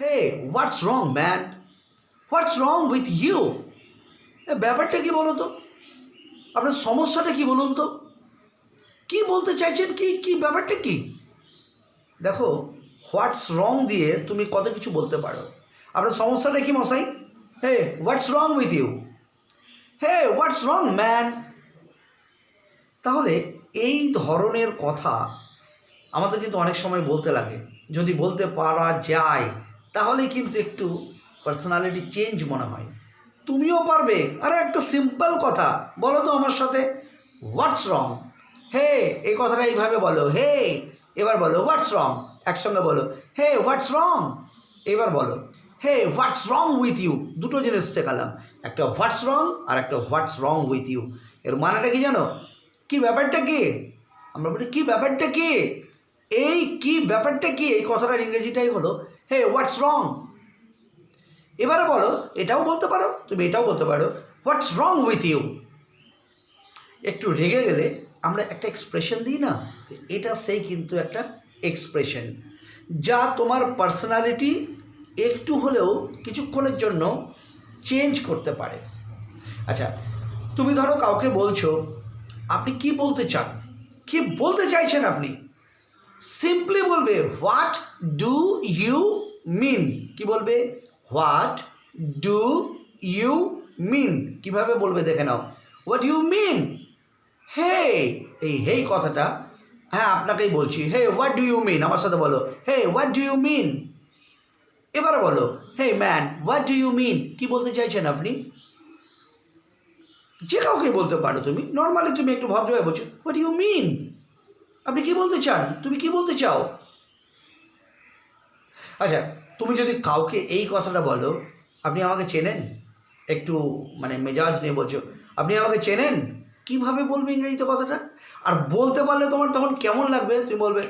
Hey what's wrong man what's wrong with you ব্যাপারটা কি বলো তো? আপনার সমস্যাটা কি বলুন তো? কি বলতে চাইছেন? কি কি ব্যাপারটা কি? দেখো হোয়াটস রং দিয়ে তুমি কত কিছু বলতে পারো। আপনার সমস্যাটা কি, মশাই? Hey what's wrong with you hey what's wrong man তাহলে এই ধরনের কথা আমাদের কিন্তু অনেক সময় বলতে লাগে। যদি বলতে পারা যায় তাহলে কিন্তু একটু পার্সোনালিটি চেঞ্জ মনে হয়। তুমিও পারবে। আরে একটা সিম্পল কথা, বলো তো আমার সাথে হোয়াটস রং হে, এই কথাটা এইভাবে বলো। হে, এবার বলো হোয়াটস রং একসঙ্গে বলো। হে হোয়াটস রং এবার বলো। Hey what's wrong with you দুটো জিনিস শেখালাম। একটা হোয়াটস রং আর একটা হোয়াটস রং উইথ ইউ এর মানেটা কি জানো? কি ব্যাপারটা কি? আমরা বলি, কি ব্যাপারটা কি? এই কি ব্যাপারটা কি? এই কথাটার ইংরেজিটাই হলো হে হোয়াটস রং এবারে বলো, এটাও বলতে পারো, তুমি এটাও বলতে পারো। হোয়াটস রং উইথ ইউ একটু রেগে গেলে আমরা একটা এক্সপ্রেশন দিই না? এটা সেই কিন্তু একটা এক্সপ্রেশন যা তোমার পার্সোনালিটি একটু হলেও কিছুক্ষণের জন্য চেঞ্জ করতে পারে। আচ্ছা তুমি ধরো কাউকে বলছো, আপনি কি বলতে চান? কি বলতে চাইছেন আপনি? সিম্পলি বলবে হোয়াট ডু ইউ মিন কি বলবে? হোয়াট ডু ইউ মিন কীভাবে বলবে দেখে নাও। হোয়াট ইউ মিন হে এই হেই কথাটা হ্যাঁ আপনাকেই বলছি। Hey what do you mean আমার সাথে বলো। Hey what do you mean এবারে বলো hey man what do you mean কি বলতে চাইছেন আপনি? যে কাউকে বলতে পারো তুমি। নর্মালি তুমি একটু ভদ্রভাবে বলছো হোয়াট ইউ মিন আপনি কি বলতে চান? তুমি কি বলতে চাও? আচ্ছা তুমি যদি কাউকে এই কথাটা বলো, আপনি আমাকে চেনেন? একটু মানে মেজাজ নিয়ে বলছো। আপনি আমাকে চেনেন? কীভাবে বলবে ইংরেজিতে কথাটা? আর বলতে পারলে তোমার তখন কেমন লাগবে? তুমি বলবে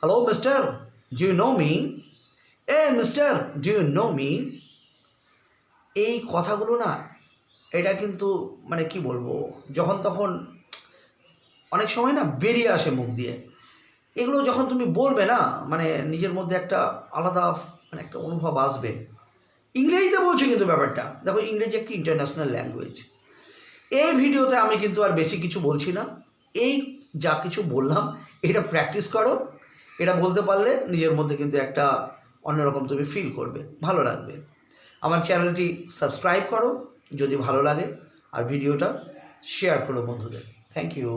hello mister do you know me a mister do you know me এই কথাগুলো না, এটা কিন্তু মানে কি বলব? যখন তখন অনেক সময় না বেরিয়ে আসে মুখ দিয়ে। এগুলো যখন তুমি বলবে না মানে নিজের মধ্যে একটা আলাদা মানে একটা অনুভব আসবে। ইংরেজিতে বলছো কিন্তু ব্যাপারটা। দেখো, ইংরেজি একটি ইন্টারন্যাশনাল ল্যাঙ্গুয়েজ এই ভিডিওতে আমি কিন্তু আর বেশি কিছু বলছি না। এই যা কিছু বললাম, এটা প্র্যাকটিস করো। এটা বলতে পারলে নিজের মধ্যে কিন্তু একটা অন্যরকম তুমি ফিল করবে। ভালো লাগবে। আমার চ্যানেলটি সাবস্ক্রাইব করো, যদি ভালো লাগে। আর ভিডিওটা শেয়ার করো বন্ধুদের। Thank you